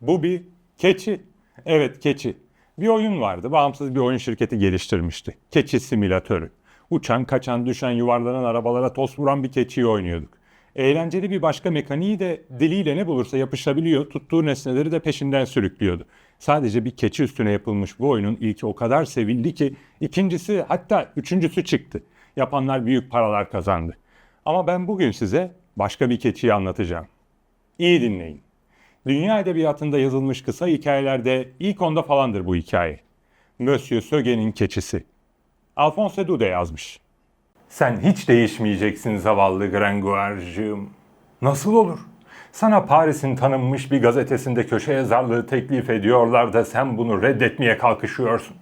Bu bir keçi. Evet keçi. Bir oyun vardı. Bağımsız bir oyun şirketi geliştirmişti. Keçi simülatörü. Uçan, kaçan, düşen, yuvarlanan arabalara toz vuran bir keçiyi oynuyorduk. Eğlenceli bir başka mekaniği de diliyle ne bulursa yapışabiliyor, tuttuğu nesneleri de peşinden sürüklüyordu. Sadece bir keçi üstüne yapılmış bu oyunun ilki o kadar sevildi ki ikincisi hatta üçüncüsü çıktı. Yapanlar büyük paralar kazandı. Ama ben bugün size başka bir keçiyi anlatacağım. İyi dinleyin. Dünya edebiyatında yazılmış kısa hikayelerde ilk onda falandır bu hikaye. Monsieur Söge'nin keçisi. Alphonse Daudet yazmış. Sen hiç değişmeyeceksin zavallı Gringoire'cığım. Nasıl olur? Sana Paris'in tanınmış bir gazetesinde köşe yazarlığı teklif ediyorlar da sen bunu reddetmeye kalkışıyorsun.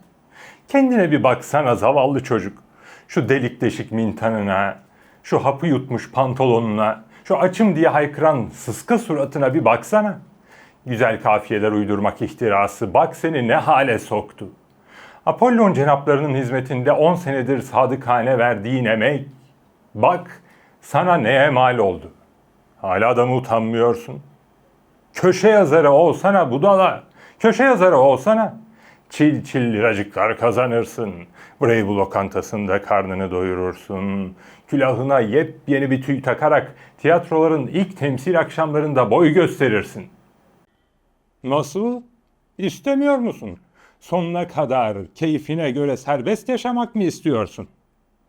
Kendine bir baksana zavallı çocuk. Şu delik deşik mintanına, şu hapı yutmuş pantolonuna, şu açım diye haykıran sıska suratına bir baksana. Güzel kafiyeler uydurmak ihtirası bak seni ne hale soktu. Apollon cenaplarının hizmetinde 10 senedir sadıkane verdiğin emek, bak sana neye mal oldu. Hala da mı utanmıyorsun? Köşe yazarı olsana budala, köşe yazarı olsana. Çil çil liracıklar kazanırsın. Breybu lokantasında karnını doyurursun. Külahına yepyeni bir tüy takarak tiyatroların ilk temsil akşamlarında boy gösterirsin. Nasıl? İstemiyor musun? Sonuna kadar keyfine göre serbest yaşamak mı istiyorsun?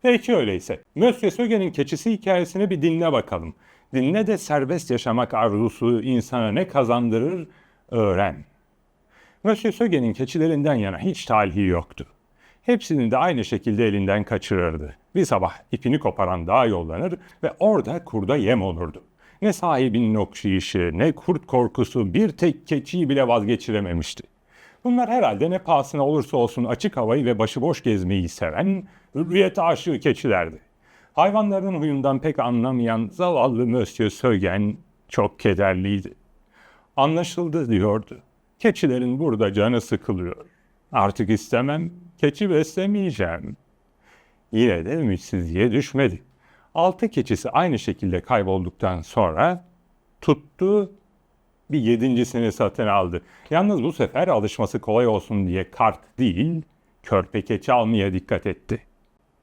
Peki öyleyse. Monsieur Söge'nin keçisi hikayesini bir dinle bakalım. Dinle de serbest yaşamak arzusu insana ne kazandırır öğren. Monsieur Söge'nin keçilerinden yana hiç talihi yoktu. Hepsini de aynı şekilde elinden kaçırırdı. Bir sabah ipini koparan dağa yollanır ve orada kurda yem olurdu. Ne sahibinin okşayışı, ne kurt korkusu bir tek keçiyi bile vazgeçirememişti. Bunlar herhalde ne pahasına olursa olsun açık havayı ve başıboş gezmeyi seven, hürriyete aşığı keçilerdi. Hayvanların huyundan pek anlamayan zavallı Monsieur Sögen çok kederliydi. Anlaşıldı diyordu. Keçilerin burada canı sıkılıyor. Artık istemem, keçi beslemeyeceğim. Yine de ümitsizliğe düşmedi. Altı keçisi aynı şekilde kaybolduktan sonra tuttu bir yedincisini satın aldı. Yalnız bu sefer alışması kolay olsun diye kart değil, körpe keçi almaya dikkat etti.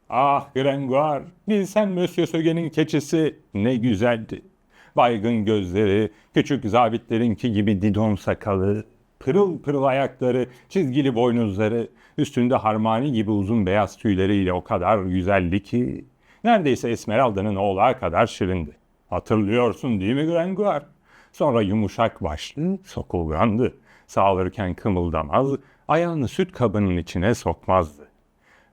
Ah Grengoire, bilsen Monsieur Söge'nin keçisi ne güzeldi. Baygın gözleri, küçük zabitlerinki gibi didon sakalı, pırıl pırıl ayakları, çizgili boynuzları, üstünde harmani gibi uzun beyaz tüyleriyle o kadar güzeldi ki neredeyse Esmeralda'nın oğlağı kadar şirindi. Hatırlıyorsun değil mi Grengoire? Sonra yumuşak başlı, sokulgandı. Sağlarken kımıldamaz, ayağını süt kabının içine sokmazdı.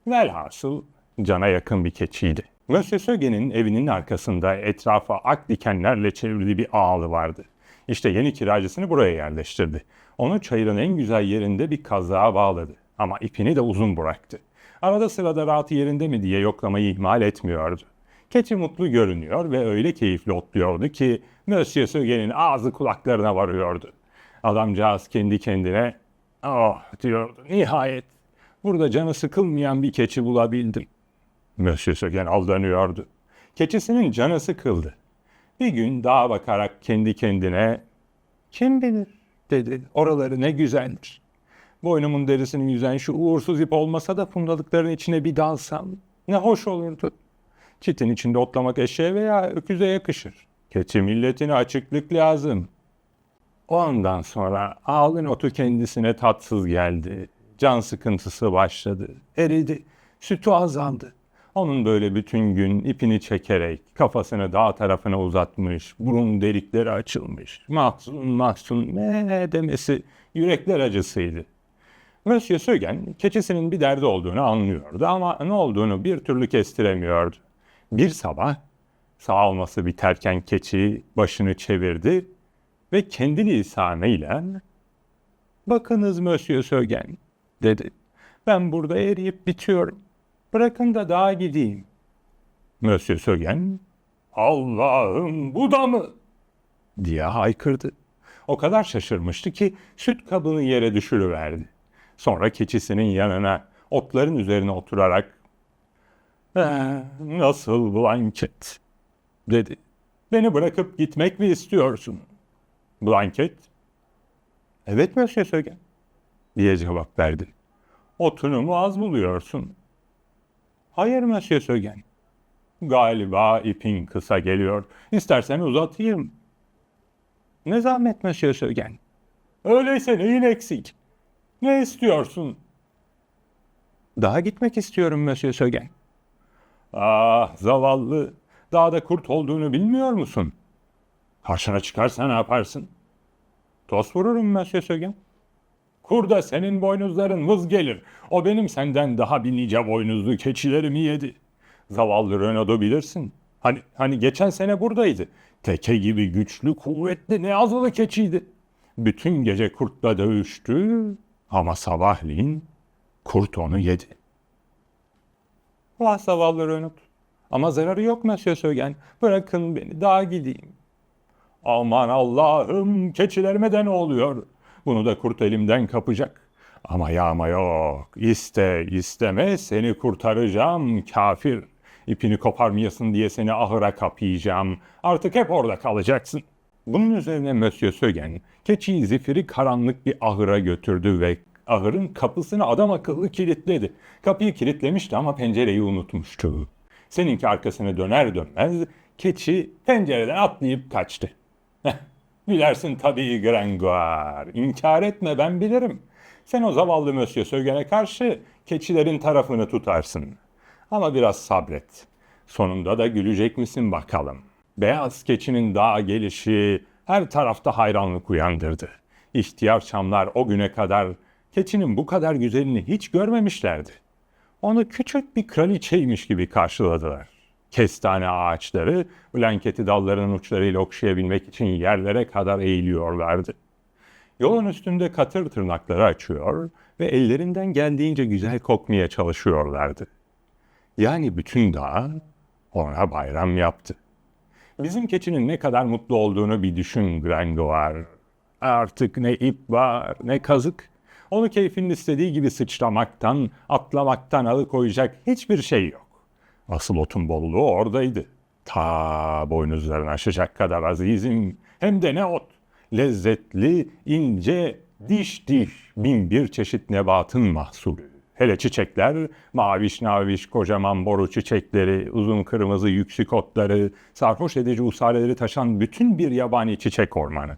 Velhasıl cana yakın bir keçiydi. Monsieur Söge'nin evinin arkasında etrafa ak dikenlerle çevrili bir ağlı vardı. İşte yeni kiracısını buraya yerleştirdi. Onu çayırın en güzel yerinde bir kazığa bağladı. Ama ipini de uzun bıraktı. Arada sırada rahatı yerinde mi diye yoklamayı ihmal etmiyordu. Keçi mutlu görünüyor ve öyle keyifli otluyordu ki Monsieur Söge'nin ağzı kulaklarına varıyordu. Adamcağız kendi kendine oh diyordu nihayet burada canı sıkılmayan bir keçi bulabildim. Monsieur Sögen aldanıyordu. Keçisinin canı sıkıldı. Bir gün dağa bakarak kendi kendine kim bilir dedi oraları ne güzeldir. Boynumun derisini yüzen şu uğursuz ip olmasa da fundalıkların içine bir dalsam ne hoş olurdu. Çitin içinde otlamak eşeğe veya öküze yakışır. Keçi milletine açıklık lazım. O andan sonra ağlın otu kendisine tatsız geldi. Can sıkıntısı başladı. Eridi. Sütü azaldı. Onun böyle bütün gün ipini çekerek kafasını dağ tarafına uzatmış, burun delikleri açılmış, mahzun mahzun ne demesi yürekler acısıydı. Monsieur Sögen keçisinin bir derdi olduğunu anlıyordu ama ne olduğunu bir türlü kestiremiyordu. Bir sabah sağ olması biterken keçi başını çevirdi ve kendi lisanıyla ''Bakınız Monsieur Sögen'' dedi. ''Ben burada eriyip bitiyorum. Bırakın da dağa gideyim.'' Monsieur Sögen ''Allah'ım bu da mı?'' diye haykırdı. O kadar şaşırmıştı ki süt kabını yere düşürüverdi. Sonra keçisinin yanına otların üzerine oturarak "Eh, nasıl blanket dedi. Beni bırakıp gitmek mi istiyorsun? Blanket Evet Monsieur Sögen diye cevap verdi. Otunumu az buluyorsun. Hayır Monsieur Sögen. Galiba ipin kısa geliyor. İstersen uzatayım. Ne zahmet Monsieur Sögen. Öyleyse neyin eksik? Ne istiyorsun? Daha gitmek istiyorum Monsieur Sögen. Ah zavallı. Dağda kurt olduğunu bilmiyor musun? Karşına çıkarsa ne yaparsın? Toz vururum Monsieur Sögen. Kurda senin boynuzların vız gelir. O benim senden daha bir nice boynuzlu keçilerimi yedi. Zavallı Renaud'u bilirsin. Hani, hani geçen sene buradaydı. Teke gibi güçlü, kuvvetli, ne azılı keçiydi. Bütün gece kurtla dövüştü ama sabahleyin kurt onu yedi. Vah zavallı Renaud. Ama zararı yok Monsieur Sögen. Bırakın beni daha gideyim. Aman Allah'ım keçilerime de ne oluyor? Bunu da kurt elimden kapacak. Ama yağma yok. İste isteme seni kurtaracağım kafir. İpini koparmayasın diye seni ahıra kapayacağım. Artık hep orada kalacaksın. Bunun üzerine Monsieur Sögen keçiyi zifiri karanlık bir ahıra götürdü ve ahırın kapısını adam akıllı kilitledi. Kapıyı kilitlemişti ama pencereyi unutmuştu. Seninki arkasını döner dönmez keçi pencereden atlayıp kaçtı. Heh, Bilersin tabii Grengoire. İnkar etme ben bilirim. Sen o zavallı Monsieur Sögen'e karşı keçilerin tarafını tutarsın. Ama biraz sabret. Sonunda da gülecek misin bakalım. Beyaz keçinin dağa gelişi her tarafta hayranlık uyandırdı. İhtiyar çamlar o güne kadar keçinin bu kadar güzelini hiç görmemişlerdi. Onu küçük bir kraliçeymiş gibi karşıladılar. Kestane ağaçları blanketi dallarının uçlarıyla okşayabilmek için yerlere kadar eğiliyorlardı. Yolun üstünde katır tırnakları açıyor ve ellerinden geldiğince güzel kokmaya çalışıyorlardı. Yani bütün dağ ona bayram yaptı. Bizim keçinin ne kadar mutlu olduğunu bir düşün Grengoire. Artık ne ip var ne kazık. Onu keyfinin istediği gibi sıçramaktan, atlamaktan alıkoyacak hiçbir şey yok. Asıl otun bolluğu oradaydı. Ta boynuzlarını aşacak kadar azizim. Hem de ne ot. Lezzetli, ince, diş diş bin bir çeşit nebatın mahsulü. Hele çiçekler, maviş naviş kocaman boru çiçekleri, uzun kırmızı yüksük otları, sarhoş edici usareleri taşan bütün bir yabani çiçek ormanı.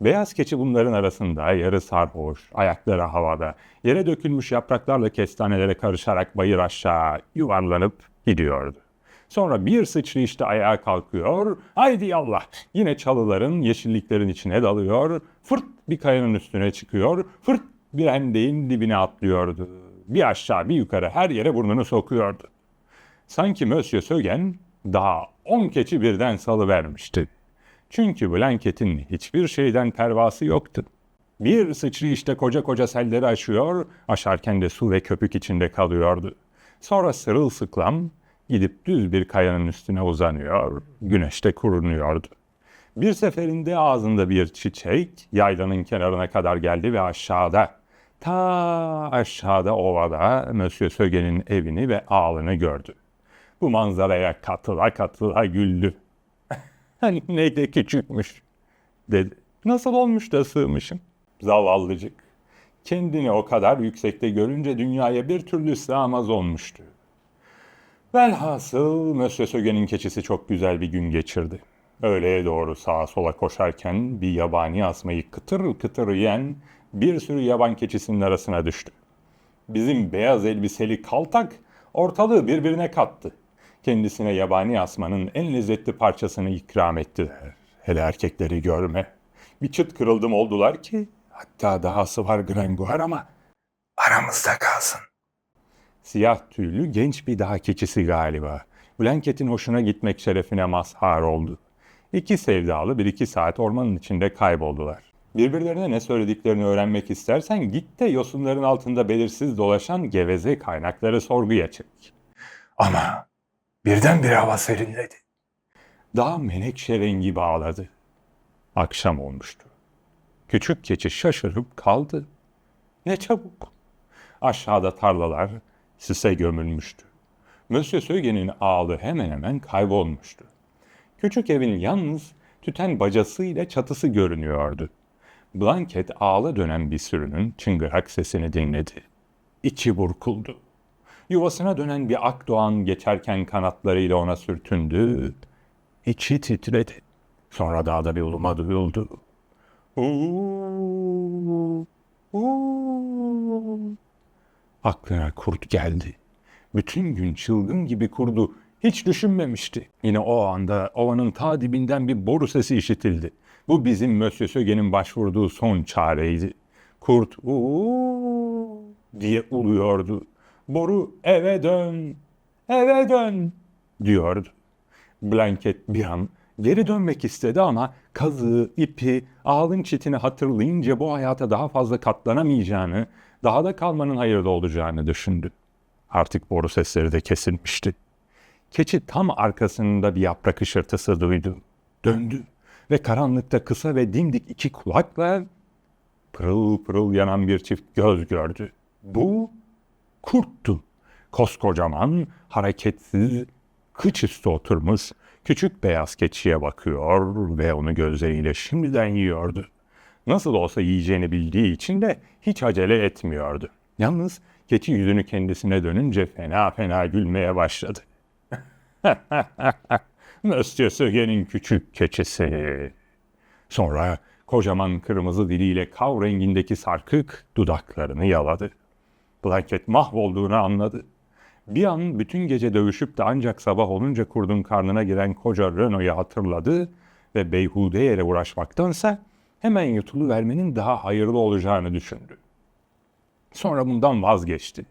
Beyaz keçi bunların arasında yarı sarhoş, ayakları havada, yere dökülmüş yapraklarla kestanelere karışarak bayır aşağı yuvarlanıp gidiyordu. Sonra bir sıçrayışta ayağa kalkıyor, haydi yallah yine çalıların, yeşilliklerin içine dalıyor, fırt bir kayanın üstüne çıkıyor, fırt bir hendeğin dibine atlıyordu. Bir aşağı bir yukarı her yere burnunu sokuyordu. Sanki Monsieur Sögen daha on keçi birden salıvermişti. Çünkü Blanket'in hiçbir şeyden pervası yoktu. Bir sıçrayışta koca koca selleri aşıyor, aşarken de su ve köpük içinde kalıyordu. Sonra sırılsıklam gidip düz bir kayanın üstüne uzanıyor, güneşte kurunuyordu. Bir seferinde ağzında bir çiçek yaylanın kenarına kadar geldi ve aşağıda, ta aşağıda ovada Monsieur Sögen'in evini ve ağlını gördü. Bu manzaraya katıla katıla güldü. Hani ne de küçükmüş dedi. Nasıl olmuş da sığmışım? Zavallıcık. Kendini o kadar yüksekte görünce dünyaya bir türlü sığamaz olmuştu. Velhasıl Mösyö Sögen'in keçisi çok güzel bir gün geçirdi. Öğleye doğru sağa sola koşarken bir yabani asmayı kıtır kıtır yiyen bir sürü yaban keçisinin arasına düştü. Bizim beyaz elbiseli kaltak ortalığı birbirine kattı. Kendisine yabani asmanın en lezzetli parçasını ikram ettiler. Hele erkekleri görme. Bir çıt kırıldım oldular ki hatta dahası var Grengoire ama aramızda kalsın. Siyah tüylü genç bir dağ keçisi galiba. Blanket'in hoşuna gitmek şerefine mazhar oldu. İki sevdalı bir iki saat ormanın içinde kayboldular. Birbirlerine ne söylediklerini öğrenmek istersen git de yosunların altında belirsiz dolaşan geveze kaynakları sorguya çek. Ama birdenbire hava serinledi. Dağ menekşe rengi bağladı. Akşam olmuştu. Küçük keçi şaşırıp kaldı. Ne çabuk. Aşağıda tarlalar sise gömülmüştü. Monsieur Sögen'in ağlı hemen hemen kaybolmuştu. Küçük evin yalnız tüten bacası ile çatısı görünüyordu. Blanket ağla dönen bir sürünün çıngırak sesini dinledi. İçi burkuldu. Yuvasına dönen bir ak doğan geçerken kanatlarıyla ona sürtündü. İçi titredi. Sonra dağda bir uluma duyuldu. Uuu, uuu. Aklına kurt geldi. Bütün gün çılgın gibi kurdu. Hiç düşünmemişti. Yine o anda ovanın ta dibinden bir boru sesi işitildi. Bu bizim Mösyö Söge'nin başvurduğu son çareydi. Kurt uuu diye uluyordu. Boru eve dön, eve dön diyordu. Blanket bir an geri dönmek istedi ama kazığı, ipi, ağlın çitini hatırlayınca bu hayata daha fazla katlanamayacağını, daha da kalmanın hayırlı olacağını düşündü. Artık boru sesleri de kesilmişti. Keçi tam arkasında bir yaprak ışırtısı duydu. Döndü ve karanlıkta kısa ve dimdik iki kulakla pırıl pırıl yanan bir çift göz gördü. Bu kurttu. Koskocaman, hareketsiz, kıç üstü oturmuş küçük beyaz keçiye bakıyor ve onu gözleriyle şimdiden yiyordu. Nasıl olsa yiyeceğini bildiği için de hiç acele etmiyordu. Yalnız keçi yüzünü kendisine dönünce fena fena gülmeye başladı. Monsieur Söge'nin küçük keçisi. Sonra kocaman kırmızı diliyle kav rengindeki sarkık dudaklarını yaladı. Blanket mahvolduğunu anladı. Bir an bütün gece dövüşüp de ancak sabah olunca kurdun karnına giren koca Renault'u hatırladı ve beyhude yere uğraşmaktansa hemen yutuluvermenin daha hayırlı olacağını düşündü. Sonra bundan vazgeçti.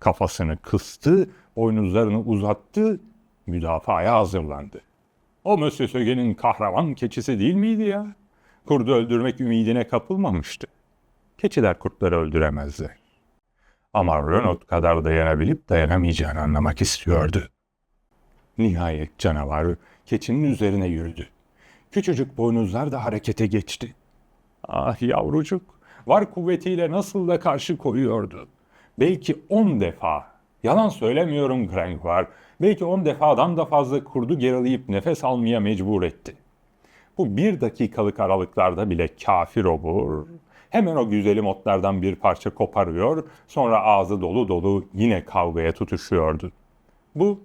Kafasını kıstı, boynuzlarını uzattı, müdafaaya hazırlandı. O Mösyö Söge'nin kahraman keçisi değil miydi ya? Kurdu öldürmek ümidine kapılmamıştı. Keçiler kurtları öldüremezler. Ama Renault kadar dayanabilip dayanamayacağını anlamak istiyordu. Nihayet canavar keçinin üzerine yürüdü. Küçücük boynuzlar da harekete geçti. Ah yavrucuk, var kuvvetiyle nasıl da karşı koyuyordu. Belki on defa, yalan söylemiyorum Grengoire, belki on defadan da fazla kurdu gerilayıp nefes almaya mecbur etti. Bu bir dakikalık aralıklarda bile kafir obur. Hemen o güzelim otlardan bir parça koparıyor, sonra ağzı dolu dolu yine kavgaya tutuşuyordu. Bu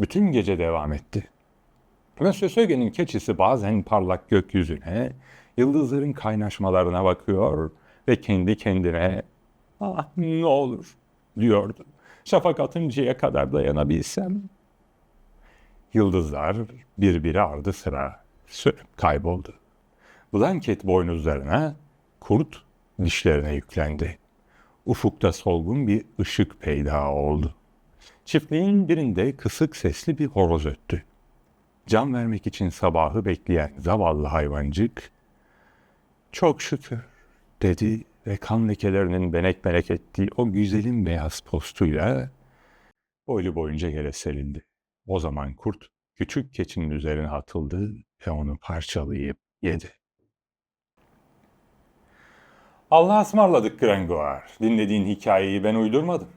bütün gece devam etti. Monsieur Söge'nin keçisi bazen parlak gökyüzüne, yıldızların kaynaşmalarına bakıyor ve kendi kendine ah ne olur diyordu. Şafak atıncaya kadar dayanabilsem. Yıldızlar birbiri ardı sıra sönüp kayboldu. Blanket boynuzlarına, kurt dişlerine yüklendi. Ufukta solgun bir ışık peyda oldu. Çiftliğin birinde kısık sesli bir horoz öttü. Can vermek için sabahı bekleyen zavallı hayvancık, çok şükür dedi ve kan lekelerinin benek benek ettiği o güzelim beyaz postuyla boylu boyunca yere serildi. O zaman kurt küçük keçinin üzerine atıldı ve onu parçalayıp yedi. Allah'a ısmarladık Grengoire. Dinlediğin hikayeyi ben uydurmadım.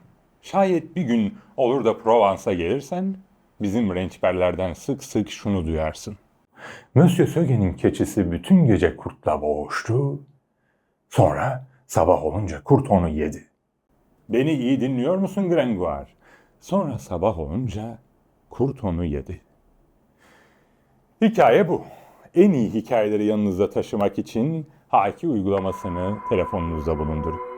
Şayet bir gün olur da Provence'a gelirsen bizim rençberlerden sık sık şunu duyarsın. Monsieur Söge'nin keçisi bütün gece kurtla boğuştu. Sonra sabah olunca kurt onu yedi. Beni iyi dinliyor musun Grengoire? Sonra sabah olunca kurt onu yedi. Hikaye bu. En iyi hikayeleri yanınızda taşımak için Haki uygulamasını telefonunuzda bulundurun.